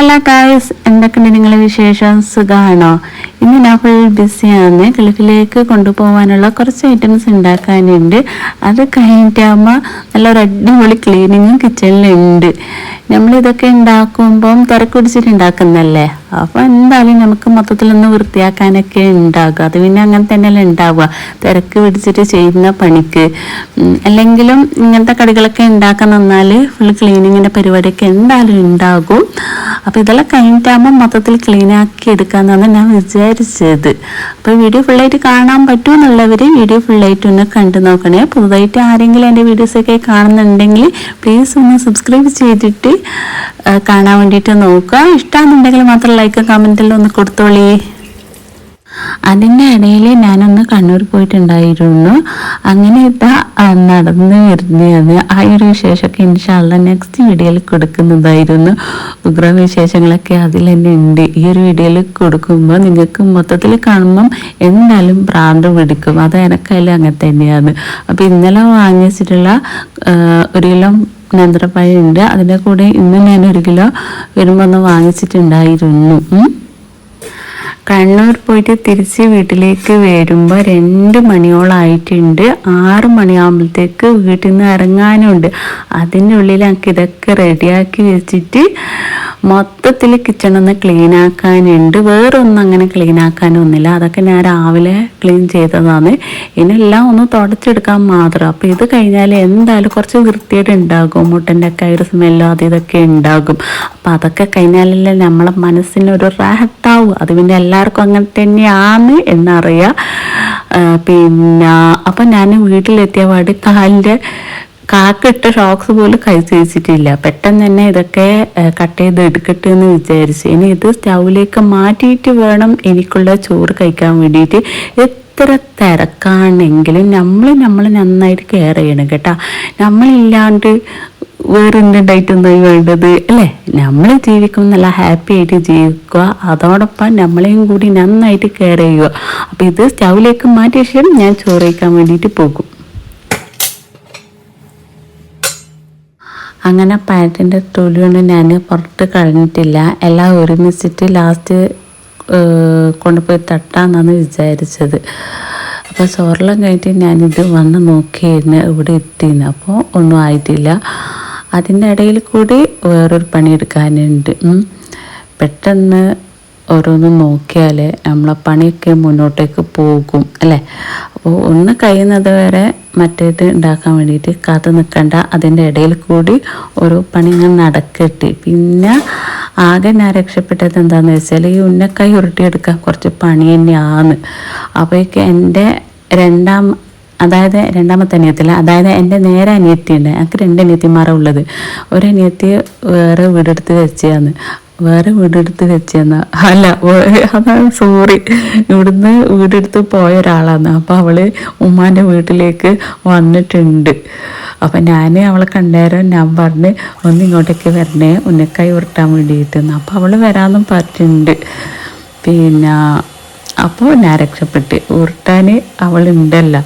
Hello guys എന്തൊക്കെയുണ്ട് നിങ്ങളെ വിശേഷം? സുഖമാണോ ഇന്ന് ഞാൻ ഫുൾ ബിസിയാണ് ഗൾഫിലേക്ക് കൊണ്ടുപോകാനുള്ള കുറച്ച് ഐറ്റംസ് ഉണ്ടാക്കാനുണ്ട്. അത് കഴിഞ്ഞിട്ടാകുമ്പോൾ നല്ലൊരു അടിപൊളി ക്ലീനിങ്ങും കിച്ചണിലുണ്ട് നമ്മളിതൊക്കെ ഉണ്ടാക്കുമ്പം തിരക്കുടിച്ചിട്ട് ഉണ്ടാക്കുന്നല്ലേ? അപ്പോൾ എന്തായാലും നമുക്ക് മൊത്തത്തിൽ ഒന്ന് വൃത്തിയാക്കാനൊക്കെ ഉണ്ടാകുക. അത് പിന്നെ അങ്ങനെ തന്നെയല്ലേ ഉണ്ടാവുക. തിരക്ക് പിടിച്ചിട്ട് ചെയ്യുന്ന പണിക്ക്. അല്ലെങ്കിലും ഇങ്ങനത്തെ കടികളൊക്കെ ഉണ്ടാക്കാൻ നിന്നാൽ ഫുൾ ക്ലീനിങ്ങിന്റെ പരിപാടിയൊക്കെ എന്തായാലും ഉണ്ടാകും. അപ്പോൾ ഇതെല്ലാം കഴിഞ്ഞിട്ടാകുമ്പോൾ മൊത്തത്തിൽ ക്ലീൻ ആക്കി എടുക്കാമെന്നാണ് ഞാൻ വിചാരിച്ചത്. അപ്പോൾ വീഡിയോ ഫുള്ളായിട്ട് കാണാൻ പറ്റുമെന്നുള്ളവർ വീഡിയോ ഫുള്ളായിട്ട് ഒന്ന് കണ്ടു നോക്കണേ. പുതുതായിട്ട് ആരെങ്കിലും എന്റെ വീഡിയോസൊക്കെ കാണുന്നുണ്ടെങ്കിൽ പ്ലീസ് ഒന്ന് സബ്സ്ക്രൈബ് ചെയ്തിട്ട് കാണാൻ വേണ്ടിയിട്ട് നോക്കുക. ഇഷ്ടമാണെന്നുണ്ടെങ്കിൽ മാത്രം ലൈക്ക് കമന്റിൽ ഒന്ന് അതിന്റെ ഇടയിൽ ഞാനൊന്ന് കണ്ണൂർ പോയിട്ടുണ്ടായിരുന്നു. അങ്ങനെ ആ, നടന്ന് വരുന്നതാണ് ആ ഒരു വിശേഷമൊക്കെ ഇൻഷാള്ള നെക്സ്റ്റ് വീഡിയോയിൽ കൊടുക്കുന്നതായിരുന്നു. ഉഗ്ര വിശേഷങ്ങളൊക്കെ അതിൽ തന്നെ ഉണ്ട്. ഈ ഒരു വീഡിയോയിൽ കൊടുക്കുമ്പോൾ നിങ്ങൾക്ക് മൊത്തത്തിൽ കാണുമ്പം എന്തായാലും ഭ്രാന്ത് പിടിക്കും. അത് എനക്കായാലും അങ്ങനെ തന്നെയാണ്. അപ്പോൾ ഇന്നലെ വാങ്ങിച്ചിട്ടുള്ള ഒരു കിലോ നേന്ത്രപ്പഴം ഉണ്ട്. അതിന്റെ കൂടെ ഇന്ന് ഞാൻ ഒരു കിലോ വരുമ്പോൾ ഒന്ന് വാങ്ങിച്ചിട്ടുണ്ടായിരുന്നു. കണ്ണൂർ പോയിട്ട് തിരിച്ച് വീട്ടിലേക്ക് വരുമ്പോൾ രണ്ട് മണിയോളായിട്ടുണ്ട്. ആറ് മണിയാകുമ്പോഴത്തേക്ക് വീട്ടിൽ നിന്ന് ഇറങ്ങാനുണ്ട് അതിന്റെ ഉള്ളിൽ എനിക്ക് ഇതൊക്കെ റെഡിയാക്കി വെച്ചിട്ട് മൊത്തത്തിൽ കിച്ചൺ ഒന്ന് ക്ലീൻ ആക്കാനുണ്ട്. വേറൊന്നും അങ്ങനെ ക്ലീൻ ആക്കാനൊന്നുമില്ല. അതൊക്കെ ഞാൻ രാവിലെ ക്ലീൻ ചെയ്തതാണ്. ഇനിയെല്ലാം ഒന്ന് തുടച്ചെടുക്കാൻ മാത്രം. അപ്പോൾ ഇത് കഴിഞ്ഞാൽ എന്തായാലും കുറച്ച് വൃത്തിയായിട്ട് ഉണ്ടാകും. മുട്ടന്റെ ഒക്കെ ഒരു സ്മെല്ലോ അത് ഇതൊക്കെ ഉണ്ടാകും. അപ്പോൾ അതൊക്കെ കഴിഞ്ഞാലല്ലേ നമ്മളെ മനസ്സിനൊരു റാഹത്താവും അത് പിന്നെ എല്ലാവർക്കും അങ്ങനെ തന്നെയാണ് എന്നറിയാം. പിന്നെ അപ്പം ഞാൻ വീട്ടിലെത്തിയ പാട് കാലിന്റെ കാക്കിട്ട ഷോക്സ് പോലും കഴിച്ച് വെച്ചിട്ടില്ല പെട്ടെന്ന് തന്നെ ഇതൊക്കെ കട്ട് ചെയ്ത് എടുക്കട്ടെ എന്ന് വിചാരിച്ചു. ഇനി ഇത് സ്റ്റൗവിലേക്ക് മാറ്റിയിട്ട് വേണം എനിക്കുള്ള ചോറ് കഴിക്കാൻ വേണ്ടിയിട്ട്. എത്ര തിരക്കാണെങ്കിലും നമ്മൾ നമ്മൾ നന്നായിട്ട് കെയർ ചെയ്യണം കേട്ടോ. നമ്മളില്ലാണ്ട് വേറെ എന്തുണ്ടായിട്ടൊന്നായി വേണ്ടത്? അല്ലേ? നമ്മൾ ജീവിക്കും നല്ല ഹാപ്പി ആയിട്ട് ജീവിക്കുക. അതോടൊപ്പം നമ്മളെയും കൂടി നന്നായിട്ട് കെയർ ചെയ്യുക. അപ്പം ഇത് സ്റ്റൗവിലേക്ക് മാറ്റിയ ശേഷം ഞാൻ ചോറ് വയ്ക്കാൻ വേണ്ടിയിട്ട് പോകും. അങ്ങനെ പാറ്റിന്റെ തൊലിയൊന്നും ഞാൻ പുറത്ത് കളഞ്ഞിട്ടില്ല. എല്ലാം ഒരുമിച്ചിട്ട് ലാസ്റ്റ് കൊണ്ടുപോയി തട്ടാന്നാണ് വിചാരിച്ചത്. അപ്പോൾ ചോറെല്ലാം കഴിഞ്ഞിട്ട് ഞാനിത് വന്ന് നോക്കിയിരുന്നു ഇവിടെ എത്തിയിരുന്നു അപ്പോൾ ഒന്നും ആയിട്ടില്ല. അതിന്റെ ഇടയിൽ കൂടി വേറൊരു പണിയെടുക്കാനുണ്ട്. പെട്ടെന്ന് ഓരോന്നും നോക്കിയാൽ നമ്മളെ പണിയൊക്കെ മുന്നോട്ടേക്ക് പോകും അല്ലേ? അപ്പോൾ ഒന്ന് കഴിയുന്നത് വരെ മറ്റേത് ഉണ്ടാക്കാൻ വേണ്ടിയിട്ട് കാത്ത് നിൽക്കണ്ട. അതിന്റെ ഇടയിൽ കൂടി ഓരോ പണി ഇങ്ങനെ നടക്കട്ടെ. പിന്നെ ആകെ ഞാൻ രക്ഷപ്പെട്ടത് എന്താണെന്ന് വെച്ചാൽ ഈ ഉന്നക്കായി ഉരുട്ടിയെടുക്കാൻ കുറച്ച് പണി തന്നെയാണ്. അപ്പോഴേക്ക് എന്റെ രണ്ടാം അതായത് രണ്ടാമത്തെ അനിയത്തില്ല. അതായത് എന്റെ നേരെ അനിയത്തിയുണ്ട്. എനിക്ക് രണ്ട് അനിയത്തിമാരാണ് ഉള്ളത്. ഒരു അനിയത്തി വേറെ വീടെടുത്ത് വെച്ചതാണ് വേറെ വീടെടുത്ത് വെച്ചെന്ന. അല്ല അതാണ് സോറി ഇവിടുന്ന് വീടെടുത്ത് പോയ ഒരാളാണ് അപ്പോൾ അവൾ ഉമ്മാന്റെ വീട്ടിലേക്ക് വന്നിട്ടുണ്ട്. അപ്പം ഞാൻ അവളെ കണ്ടേരം ഞാൻ പറഞ്ഞ് ഒന്ന് ഇങ്ങോട്ടേക്ക് വരണേ. ഉന്നക്കായി ഉരുട്ടാൻ വേണ്ടിയിട്ടെന്ന്. അപ്പോൾ അവൾ വരാമെന്നും പറഞ്ഞിട്ടുണ്ട്. പിന്നെ അപ്പോൾ ഞാൻ രക്ഷപ്പെട്ട്. ഉരുട്ടാൻ അവളുണ്ടല്ല.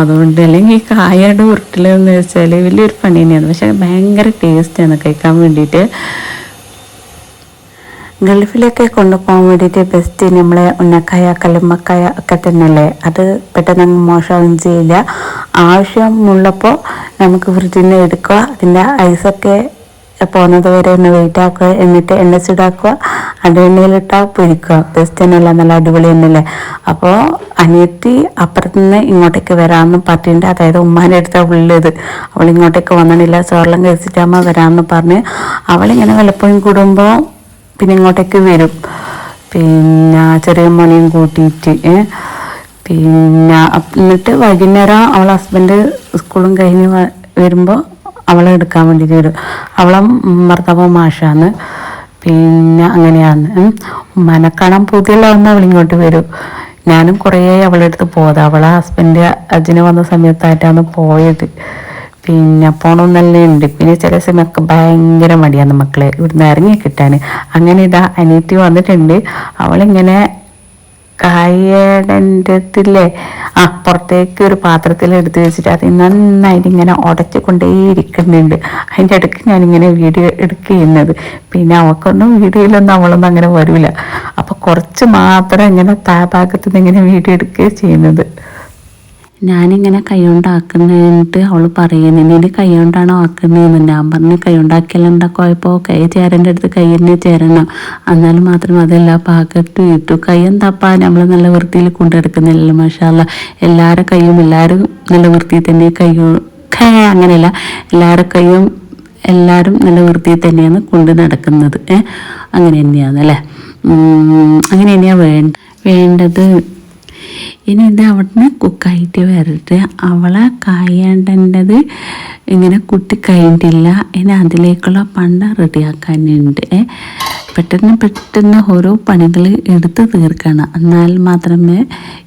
അതുകൊണ്ട് അല്ലെങ്കിൽ ഈ കായയുടെ ഉരുട്ടിലെന്ന് വെച്ചാൽ വലിയൊരു പണി തന്നെയാണ് പക്ഷേ ഭയങ്കര ടേസ്റ്റാണ് കഴിക്കാൻ വേണ്ടിയിട്ട്. ഗൾഫിലൊക്കെ കൊണ്ടുപോകാൻ വേണ്ടിയിട്ട് ബെസ്റ്റ് നമ്മളെ ഉന്നക്കായ കല്ലുമ്മക്കായ ഒക്കെ തന്നെയല്ലേ? അത് പെട്ടെന്ന് മോശമാവുകയും ചെയ്യില്ല. ആവശ്യമുള്ളപ്പോൾ നമുക്ക് ഫ്രിഡ്ജിൽ നിന്ന് എടുക്കുക. അതിന്റെ ഐസൊക്കെ പോകുന്നത് വരെ ഒന്ന് വെയിറ്റ് ആക്കുക. എന്നിട്ട് എണ്ണ ചൂടാക്കുക. അത് എണ്ണയിലിട്ടാ പൊരിക്കുക. ബെസ്റ്റ് തന്നെയല്ല? നല്ല അടിപൊളി തന്നെയല്ലേ? അപ്പോൾ അനിയത്തി അപ്പുറത്ത് നിന്ന് ഇങ്ങോട്ടേക്ക് വരാമെന്ന് പറഞ്ഞിട്ടുണ്ട്. അതായത് ഉമ്മാന്റെ അടുത്താണ് ഉള്ളത്. അവൾ ഇങ്ങോട്ടേക്ക് വന്നിട്ടില്ല. ചോറെല്ലാം കഴിച്ചിട്ടാകുമ്പോൾ വരാമെന്ന് പറഞ്ഞ് അവളിങ്ങനെ വല്ലപ്പോഴും കൂടുമ്പോൾ പിന്നെ ഇങ്ങോട്ടേക്ക് വരും. പിന്നെ ചെറിയ മോനെയും കൂട്ടിയിട്ട് പിന്നെ എന്നിട്ട് വൈകുന്നേരം അവൾ ഹസ്ബൻഡ് സ്കൂളും കഴിഞ്ഞ് വരുമ്പോൾ അവളെ എടുക്കാൻ വേണ്ടിയിട്ട് വരും. അവളെ ഭർത്താവ് മാഷാന്ന്. പിന്നെ അങ്ങനെയാണ്. ഉമ്മാനെ കാണാൻ പുതിയുള്ള വന്ന് അവളിങ്ങോട്ട് വരും. ഞാനും കുറേ അവളുടെ അടുത്ത് പോയത്. അവളെ ഹസ്ബൻഡ് അജിന് വന്ന സമയത്തായിട്ടാണ് പോയത്. പിന്നെ പോണമെന്നല്ലേ ഉണ്ട്. പിന്നെ ചില സമയമൊക്കെ ഭയങ്കര മടിയാണ് മക്കളെ. ഇവിടുന്ന് ഇറങ്ങി കിട്ടാൻ അങ്ങനെ ഇതാ അനിയത്തി വന്നിട്ടുണ്ട്. അവളിങ്ങനെ കായടന്റെ ആ പുറത്തേക്ക് ഒരു പാത്രത്തിൽ എടുത്ത് വെച്ചിട്ട് അത് നന്നായിട്ട് ഇങ്ങനെ ഉടച്ചു കൊണ്ടേയിരിക്കുന്നുണ്ട് അതിന്റെ ഇടയ്ക്ക് ഞാനിങ്ങനെ വീഡിയോ എടുക്കുന്നത് പിന്നെ അവൾക്കൊന്നും വീഡിയോയിലൊന്നും അവളൊന്നും അങ്ങനെ വരില്ല അപ്പോൾ കുറച്ച് മാത്രം ഇങ്ങനെ താഭാഗത്തുനിന്ന് ഇങ്ങനെ വീഡിയോ എടുക്കുകയും ചെയ്യുന്നത്. ഞാനിങ്ങനെ കൈ ആക്കുന്നിട്ട് അവൾ പറയുന്നു നീ കൈ കൊണ്ടാണോ ആക്കുന്നതെന്ന്? ഞാൻ പറഞ്ഞു കൈ കൊണ്ടാക്കിയാലെന്താ കുഴപ്പമോ കൈ ചേരേണ്ട അടുത്ത് കൈ തന്നെ ചേരണം. എന്നാലും മാത്രം അതെല്ലാ പാകത്ത് ഇട്ടു. കൈ എന്താപ്പാ? നമ്മൾ നല്ല വൃത്തിയിൽ കൊണ്ടെടുക്കുന്നില്ലല്ലോ മഷാല്ല എല്ലാവരുടെ കൈയും എല്ലാവരും നല്ല വൃത്തിയിൽ തന്നെ കൈ അങ്ങനെയല്ല. എല്ലാവരുടെ കൈയും എല്ലാവരും നല്ല വൃത്തിയിൽ തന്നെയാണ് കൊണ്ട് നടക്കുന്നത്. അങ്ങനെ തന്നെയാണ് അല്ലേ? അങ്ങനെ തന്നെയാണ് വേണ്ട വേണ്ടത് ഇനി ഇത് അവിടുന്ന് കുക്കായിട്ട് വരട്ടെ. അവളെ കായേണ്ടത് ഇങ്ങനെ കുട്ടി കഴിഞ്ഞിട്ടില്ല. ഇനി അതിലേക്കുള്ള പണ്ട റെഡിയാക്കാനുണ്ട്. പെട്ടെന്ന് പെട്ടെന്ന് ഓരോ പണികൾ എടുത്ത് തീർക്കണം. എന്നാൽ മാത്രമേ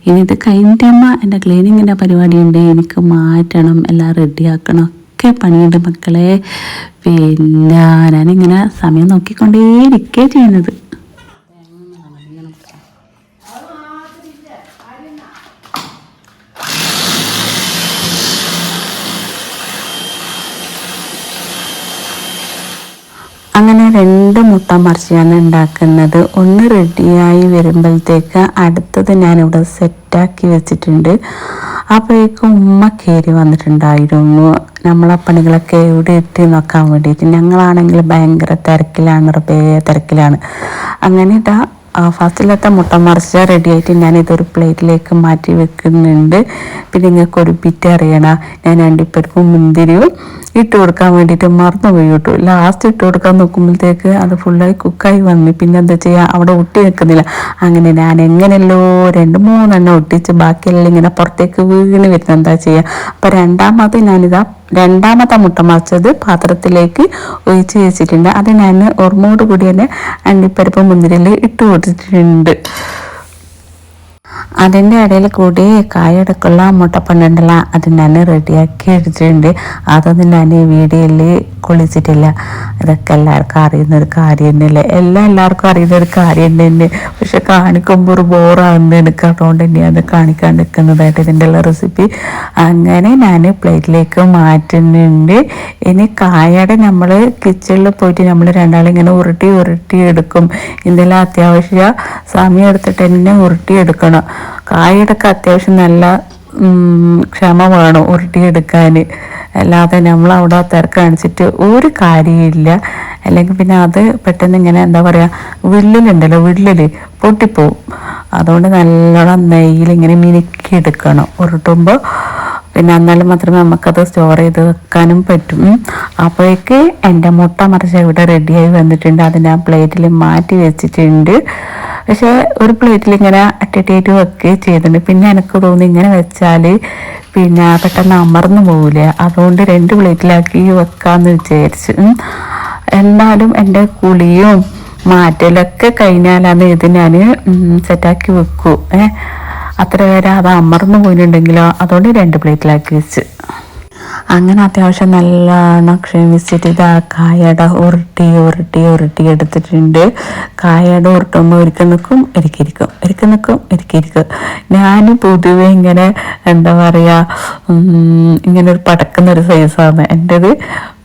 ഇനി ഇത് കഴിഞ്ഞിട്ടുമ്പോൾ എന്റെ ക്ലീനിങ്ങിന്റെ പരിപാടിയുണ്ട്. എനിക്ക് മാറ്റണം എല്ലാം റെഡിയാക്കണം ഒക്കെ പണിയുണ്ട് മക്കളെ. പിന്നെ ഞാനിങ്ങനെ സമയം നോക്കിക്കൊണ്ടേ ഇരിക്കുകയാണ് ചെയ്യുന്നത് അങ്ങനെ രണ്ട് മുട്ട മറിച്ചാണ് ഉണ്ടാക്കുന്നത്. ഒന്ന് റെഡിയായി വരുമ്പോഴത്തേക്ക് അടുത്തത് ഞാനിവിടെ സെറ്റാക്കി വെച്ചിട്ടുണ്ട്. അപ്പോഴേക്കും ഉമ്മ കയറി വന്നിട്ടുണ്ടായിരുന്നു. നമ്മളെ പണികളൊക്കെ എവിടെ എത്തി നോക്കാൻ വേണ്ടിയിട്ട്. ഞങ്ങളാണെങ്കിൽ ഭയങ്കര തിരക്കിലാണ് റബേ തിരക്കിലാണ്. അങ്ങനെ ഫസ്റ്റിലത്തെ മുട്ട മറിച്ച റെഡിയായിട്ട് ഞാൻ ഇതൊരു പ്ലേറ്റിലേക്ക് മാറ്റി വെക്കുന്നുണ്ട്. പിന്നെ നിങ്ങൾക്ക് ഒരു ബിറ്റ് അറിയണ. ഞാൻ അണ്ടിപ്പരിപ്പും മുന്തിരിയും ഇട്ട് കൊടുക്കാൻ വേണ്ടിയിട്ട് മറന്നു പോയി കേട്ടോ. ലാസ്റ്റ് ഇട്ട് കൊടുക്കാൻ നോക്കുമ്പോഴത്തേക്ക് അത് ഫുള്ളായി കുക്കായി വന്നു. പിന്നെ എന്താ ചെയ്യുക അവിടെ ഒട്ടി നിൽക്കുന്നില്ല അങ്ങനെ ഞാൻ എങ്ങനെയല്ലോ രണ്ട് മൂന്നെണ്ണം ഒട്ടിച്ച് ബാക്കിയെല്ലാം ഇങ്ങനെ പുറത്തേക്ക് വീണ് വരുന്നത്. എന്താ ചെയ്യുക അപ്പം രണ്ടാമത് ഞാനിതാ രണ്ടാമത്തെ മുട്ട മറിച്ചത് പാത്രത്തിലേക്ക് ഒഴിച്ച് വെച്ചിട്ടുണ്ട്. അത് ഞാൻ ഓർമ്മയോട് കൂടി തന്നെ അണ്ടിപ്പരിപ്പ് മുന്തിരിയിൽ ഇട്ട് കൊടുത്തിട്ടുണ്ട്. അതിന്റെ ഇടയിൽ കൂടി കായെടുക്കുള്ള മുട്ടപ്പണ്ണുണ്ടല്ല അത് തന്നെ റെഡിയാക്കി എടുത്തിട്ടുണ്ട്. അതൊന്നും ഞാൻ വീഡിയോയിൽ കൊള്ളിച്ചിട്ടില്ല ഇതൊക്കെ എല്ലാവർക്കും അറിയുന്ന ഒരു കാര്യം തന്നെയല്ലേ എല്ലാം എല്ലാവർക്കും അറിയുന്ന ഒരു കാര്യം തന്നെ പക്ഷെ കാണിക്കുമ്പോൾ ഒരു ബോറാകുന്ന എനിക്ക് അതുകൊണ്ട് തന്നെയാണ് കാണിക്കാൻ നിൽക്കുന്നതായിട്ട് ഇതിന്റെ ഉള്ള റെസിപ്പി അങ്ങനെ ഞാൻ പ്ലേറ്റിലേക്ക് മാറ്റുന്നുണ്ട്. ഇനി കായയുടെ നമ്മൾ കിച്ചണിൽ പോയിട്ട് നമ്മൾ രണ്ടാളിങ്ങനെ ഉരുട്ടി ഉരുട്ടി എടുക്കും. എന്തെല്ലാം അത്യാവശ്യ സമയം എടുത്തിട്ട് തന്നെ ഉരുട്ടി എടുക്കണം. കായയുടെയൊക്കെ അത്യാവശ്യം നല്ല ക്ഷമ വേണം ഉരുട്ടിയെടുക്കാൻ അല്ലാതെ നമ്മൾ അവിടെ തിരക്ക് കാണിച്ചിട്ട് ഒരു കാര്യമില്ല അല്ലെങ്കിൽ പിന്നെ അത് പെട്ടെന്ന് ഇങ്ങനെ എന്താ പറയുക വിള്ളിലുണ്ടല്ലോ വിള്ളിൽ പൊട്ടിപ്പോവും. അതുകൊണ്ട് നല്ലോണം നെയ്യിൽ ഇങ്ങനെ മിനുക്കി എടുക്കണം. ഉരുട്ടുമ്പോൾ പിന്നെ എന്നാലും മാത്രമേ നമുക്കത് സ്റ്റോർ ചെയ്ത് വെക്കാനും പറ്റും. അപ്പോഴേക്ക് എന്റെ മുട്ട മറിച്ച് ഇവിടെ റെഡിയായി വന്നിട്ടുണ്ട്. അതിനെ ഞാൻ പ്ലേറ്റിൽ മാറ്റി വെച്ചിട്ടുണ്ട്. പക്ഷേ ഒരു പ്ലേറ്റിൽ ഇങ്ങനെ അട്ടിട്ടായിട്ട് വെക്കുകയും ചെയ്തിട്ടുണ്ട്. പിന്നെ എനിക്ക് തോന്നി ഇങ്ങനെ വെച്ചാൽ പിന്നെ പെട്ടെന്ന് അമർന്നു പോവില്ല അതുകൊണ്ട് രണ്ട് പ്ലേറ്റിലാക്കി വെക്കാമെന്ന് വിചാരിച്ചു. എന്നാലും എന്റെ കുളിയും മാറ്റലൊക്കെ കഴിഞ്ഞാലാണ് ഇത് ഞാൻ സെറ്റാക്കി വെക്കൂ. ഏ. അത്ര വരെ അത് അമർന്നു പോയിട്ടുണ്ടെങ്കിലോ? അതുകൊണ്ട് രണ്ട് പ്ലേറ്റിലാക്കി വെച്ച്. അങ്ങനെ അത്യാവശ്യം നല്ലോണം ക്ഷമിച്ചിട്ട് ആ കായട ഉരുട്ടി ഉരുട്ടി ഉരുട്ടി എടുത്തിട്ടുണ്ട്. കായട ഉരുട്ടുമ്പോൾ ഒരിക്കൽ നിൽക്കും ഇരിക്കും. ഒരിക്കൽ നിൽക്കും ഒരിക്കലിരിക്കും ഞാൻ പൊതുവെ ഇങ്ങനെ എന്താ പറയുക ഇങ്ങനെ ഒരു പടക്കുന്ന ഒരു സൈസാണ് എന്റെത്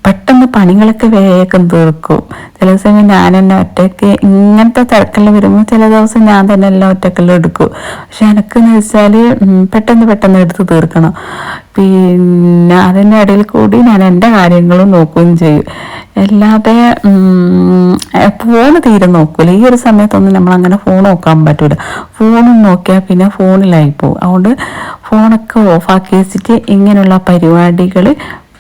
പെട്ടെന്ന് പണികളൊക്കെ വേഗം തീർക്കും. ചില ദിവസം ഞാൻ തന്നെ ഒറ്റയ്ക്ക് ഇങ്ങനത്തെ തിരക്കെല്ലാം വരുമ്പോൾ ചില ദിവസം ഞാൻ തന്നെ എല്ലാം ഒറ്റക്കെല്ലാം എടുക്കും. പക്ഷെ എനിക്കെന്ന് വെച്ചാൽ പെട്ടെന്ന് പെട്ടെന്ന് എടുത്ത് തീർക്കണം. പിന്നെ അതിന്റെ ഇടയിൽ കൂടി ഞാൻ എന്റെ കാര്യങ്ങളും നോക്കുകയും ചെയ്യും. അല്ലാതെ ഫോൺ തീരെ നോക്കൂല. ഈ ഒരു സമയത്തൊന്നും നമ്മൾ അങ്ങനെ ഫോൺ നോക്കാൻ പറ്റൂല. ഫോണും നോക്കിയാൽ പിന്നെ ഫോണിലായി പോകും. അതുകൊണ്ട് ഫോണൊക്കെ ഓഫാക്കി വെച്ചിട്ട് ഇങ്ങനെയുള്ള പരിപാടികൾ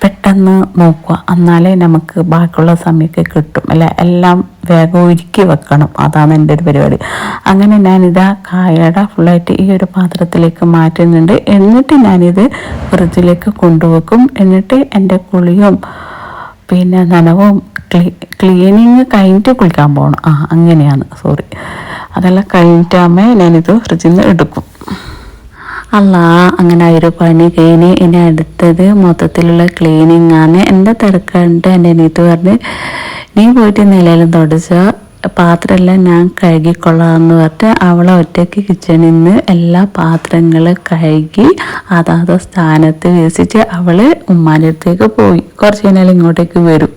പെട്ടെന്ന് നോക്കുക. എന്നാലേ നമുക്ക് ബാക്കിയുള്ള സമയമൊക്കെ കിട്ടും. അല്ല? എല്ലാം വേഗം ഒരുക്കി വെക്കണം. അതാണ് എന്റെ ഒരു പരിപാടി. അങ്ങനെ ഞാനിതാ കായട ഫുള്ളായിട്ട് ഈ ഒരു പാത്രത്തിലേക്ക് മാറ്റുന്നുണ്ട്. എന്നിട്ട് ഞാനിത് ഫ്രിഡ്ജിലേക്ക് കൊണ്ടുവെക്കും. എന്നിട്ട് എന്റെ കുളിയും പിന്നെ നനവും ക്ലീ ക്ലീനിങ് കഴിഞ്ഞിട്ട് കുളിക്കാൻ പോകണം ആ അങ്ങനെയാണ്. സോറി അതെല്ലാം കഴിഞ്ഞിട്ടാകുമ്പോൾ ഞാനിത് ഫ്രിഡ്ജിൽ നിന്ന് എടുക്കും. അല്ല അങ്ങനെ ഒരു പണി കഴിഞ്ഞ് ഇനി അടുത്തത് മൊത്തത്തിലുള്ള ക്ലീനിങ് ആണ്. എന്റെ തിരക്കുണ്ട് എന്റെ അനിയത്ത് പറഞ്ഞ് നീ പോയിട്ട് നിലയിലും തുടച്ച പാത്രമെല്ലാം ഞാൻ കഴുകിക്കൊള്ളാമെന്ന് പറഞ്ഞിട്ട് അവളെ ഒറ്റയ്ക്ക് കിച്ചണിൽ നിന്ന് എല്ലാ പാത്രങ്ങളും കഴുകി അതാത് സ്ഥാനത്ത് വെച്ചിട്ട് അവൾ ഉമ്മാന്റെ അടുത്തേക്ക് പോയി. കുറച്ച് കഴിഞ്ഞാൽ ഇങ്ങോട്ടേക്ക് വരും.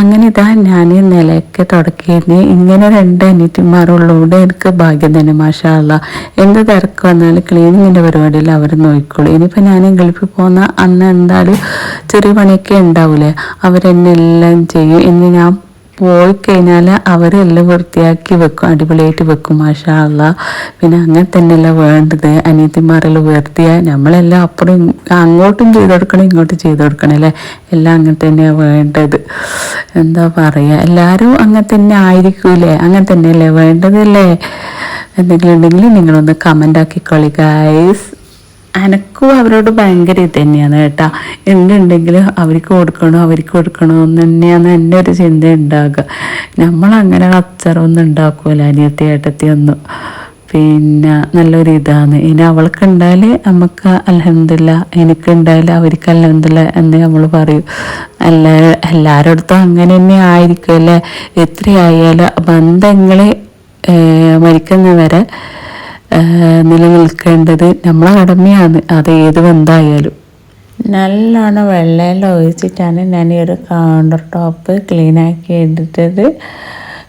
അങ്ങനെ ഇതാ ഞാൻ നിലയ്ക്ക് തുടക്കിയിരുന്നു ഇങ്ങനെ രണ്ട് അനിയത്തിമാരുള്ളതുകൊണ്ട് എനിക്ക് ഭാഗ്യം തന്നെ മാഷാല്ല എന്ത് തിരക്ക് വന്നാലും ക്ലീനിങ്ങിന്റെ പരിപാടിയിൽ അവർ നോക്കിക്കോളൂ. ഇനിയിപ്പോൾ ഞാൻ ഗൾഫിൽ പോകുന്ന അന്ന് എന്തായാലും ചെറിയ പണിയൊക്കെ ഉണ്ടാവൂലേ? അവരെന്നെ എല്ലാം ചെയ്യും. ഇനി ഞാൻ പോയി കഴിഞ്ഞാൽ അവരെല്ലാം വൃത്തിയാക്കി വെക്കും അടിപൊളിയായിട്ട് വെക്കും മാഷാള്ള പിന്നെ അങ്ങനെ തന്നെയല്ല വേണ്ടത്? അനിയത്തിമാരെല്ലാം ഉയർത്തിയ നമ്മളെല്ലാം അപ്പുറം അങ്ങോട്ടും ചെയ്ത് കൊടുക്കണം ഇങ്ങോട്ടും ചെയ്ത് കൊടുക്കണം അല്ലേ? എല്ലാം അങ്ങനെ തന്നെയാണ് വേണ്ടത്. എന്താ പറയുക എല്ലാവരും അങ്ങനെ തന്നെ ആയിരിക്കൂലേ അങ്ങനെ തന്നെയല്ലേ വേണ്ടതല്ലേ എന്തെങ്കിലും ഉണ്ടെങ്കിൽ നിങ്ങളൊന്ന് കമന്റ് ആക്കിക്കോളി ഗൈസ് എനക്കും അവരോട് ഭയങ്കര ഇത് തന്നെയാണ് കേട്ടാ. എന്തുണ്ടെങ്കിലും അവർക്ക് കൊടുക്കണോ അവർക്ക് കൊടുക്കണോ എന്ന് തന്നെയാണ് എന്റെ ഒരു ചിന്ത ഉണ്ടാകുക. നമ്മളങ്ങനെ കച്ചറൊന്നും ഉണ്ടാക്കുമല്ലോ അനിയത്തി ഏട്ടത്തി ഒന്നും. പിന്നെ നല്ലൊരു ഇതാണ്. ഇനി അവൾക്ക് ഉണ്ടായാൽ നമുക്ക് അലഹമില്ല എനിക്ക് ഉണ്ടായാൽ അവർക്ക് അലഹമില്ല എന്ന് നമ്മൾ പറയും. എല്ലാ എല്ലാവരുടെ അങ്ങനെ തന്നെ ആയിരിക്കും അല്ലേ? എത്രയായാലും ബന്ധങ്ങൾ മരിക്കുന്നവരെ നിലനിൽക്കേണ്ടത് നമ്മളെ കടമയാണ്. അത് ഏത് ബന്ധമായാലും നല്ലോണം വെള്ളമെല്ലാം ഒഴിച്ചിട്ടാണ് ഞാൻ ഈ ഒരു കൗണ്ടർ ടോപ്പ് ക്ലീനാക്കി എടുത്തത്.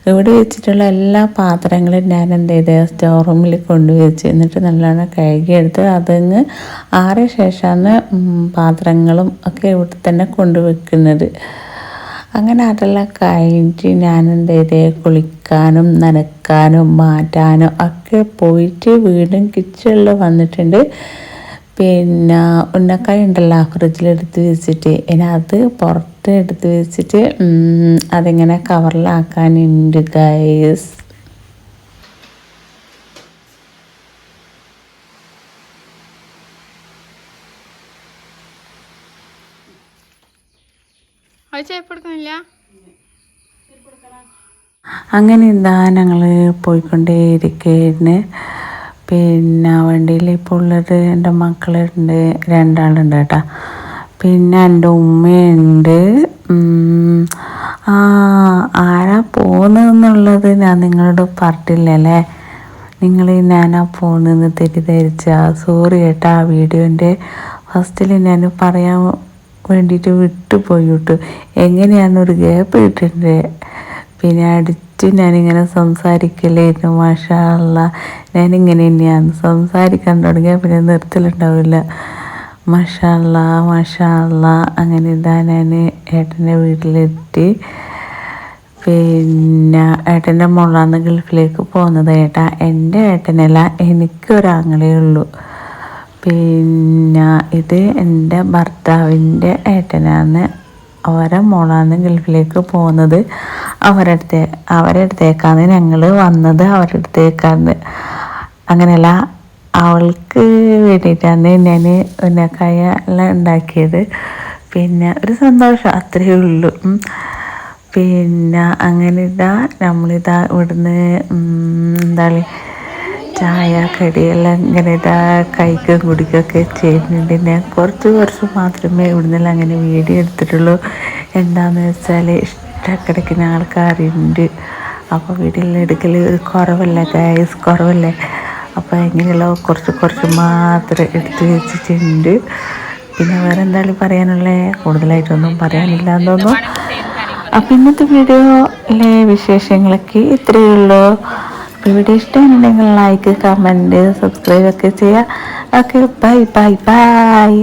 ഇവിടെ വെച്ചിട്ടുള്ള എല്ലാ പാത്രങ്ങളും ഞാൻ എന്ത് ചെയ്ത് സ്റ്റോർ റൂമിൽ കൊണ്ടുവച്ച് എന്നിട്ട് നല്ലോണം കഴുകിയെടുത്ത് അതങ്ങ് ആറിയ ശേഷമാണ് പാത്രങ്ങളും ഒക്കെ ഇവിടെ തന്നെ കൊണ്ടുവെക്കുന്നത് അങ്ങനെ അതെല്ലാം കഴിഞ്ഞിട്ട് ഞാൻ എന്ത് ചെയ്തേ കുളിക്കാനും നനക്കാനും മാറ്റാനും ഒക്കെ പോയിട്ട് വീണ്ടും കിച്ചണിൽ വന്നിട്ടുണ്ട്. പിന്നെ ഉന്നക്കായ ഉണ്ടല്ലോ ഫ്രിഡ്ജിലെടുത്ത് വെച്ചിട്ട്. ഇനി അത് പുറത്ത് എടുത്ത് വെച്ചിട്ട് അതിങ്ങനെ കവറിലാക്കാനുണ്ട് ഗൈസ് അത് ചേപ്പെടുക്കുന്നില്ല അങ്ങനെ എന്താ ഞങ്ങൾ പോയിക്കൊണ്ടേയിരിക്കുന്നു. പിന്നെ വണ്ടിയിൽ ഇപ്പോൾ ഉള്ളത് എന്റെ മക്കളുണ്ട് രണ്ടാളുണ്ട് കേട്ടോ. പിന്നെ എന്റെ ഉമ്മയുണ്ട്. ആ ആരാ പോകുന്നതെന്നുള്ളത് ഞാൻ നിങ്ങളോട് പറഞ്ഞില്ലല്ലേ നിങ്ങൾ ഞാനാ പോകുന്നതെന്ന് തെറ്റിദ്ധരിച്ച. സോറി കേട്ടാ ആ വീഡിയോന്റെ ഫസ്റ്റിൽ ഞാൻ പറയാൻ വേണ്ടിയിട്ട് വിട്ടുപോയിട്ടു എങ്ങനെയാണ് ഒരു ഗ്യാപ്പ് കിട്ടുന്നത് പിന്നെ അടിച്ചു ഞാനിങ്ങനെ സംസാരിക്കലായിരുന്നു മാഷാള്ള. ഞാനിങ്ങനെ തന്നെയാണ് സംസാരിക്കാൻ തുടങ്ങിയാൽ പിന്നെ നിർത്തലുണ്ടാവില്ല. മഷാള്ള മഷാള്ള. അങ്ങനെ ഇതാ ഞാൻ ഏട്ടന്റെ വീട്ടിലെത്തി. പിന്നെ ഏട്ടന്റെ മോളാന്ന് ഗൾഫിലേക്ക് പോകുന്നത് ഏട്ടാ. എന്റെ ഏട്ടനല്ല എനിക്കൊരാങ്ങളേ ഉള്ളൂ. പിന്നെ ഇത് എന്റെ ഭർത്താവിന്റെ ഏട്ടനാണ്. അവരെ മോളാണ് ഗൾഫിലേക്ക് പോകുന്നത്. അവരുടെ അടുത്തേ അവരുടെ ഞങ്ങൾ വന്നത് അവരുടെ അങ്ങനെയല്ല അവൾക്ക് വേണ്ടിയിട്ടാണ് ഞാൻ ഉന്നക്കായ എല്ലാം ഉണ്ടാക്കിയത്. പിന്നെ ഒരു സന്തോഷം അത്രയേ ഉള്ളൂ. പിന്നെ അങ്ങനെ ഇതാ നമ്മളിതാ ഇവിടുന്ന് എന്താ ചായ കടിയെല്ലാം ഇങ്ങനെ ഇതാ കഴിക്കുകയും കുടിക്കുകയൊക്കെ ചെയ്യുന്നുണ്ട്. ഞാൻ കുറച്ച് കുറച്ച് മാത്രമേ ഇവിടുന്നെല്ലാം അങ്ങനെ വീഡിയോ എടുത്തിട്ടുള്ളൂ. എന്താണെന്ന് വെച്ചാൽ ഇഷ്ടക്കിടക്കുന്ന ആൾക്കാരുണ്ട്. അപ്പോൾ വീട്ടിലെടുക്കൽ എടുക്കൽ കുറവല്ലേ ഗൈസ് കുറവല്ലേ? അപ്പോൾ എങ്ങനെയുള്ള കുറച്ച് കുറച്ച് മാത്രം എടുത്ത് വെച്ചിട്ടുണ്ട്. പിന്നെ വേറെ എന്തായാലും പറയാനുള്ളത് കൂടുതലായിട്ടൊന്നും പറയാനില്ല എന്ന് തോന്നുന്നു അപ്പം ഇന്നത്തെ വീഡിയോയിലെ വിശേഷങ്ങളൊക്കെ ഇത്രയേ ഉള്ളൂ. അപ്പോൾ വീഡിയോ ഇഷ്ടമായിട്ടുണ്ടെങ്കിൽ ലൈക്ക് കമന്റ് സബ്സ്ക്രൈബ് ഒക്കെ ചെയ്യുക. Okay bye bye bye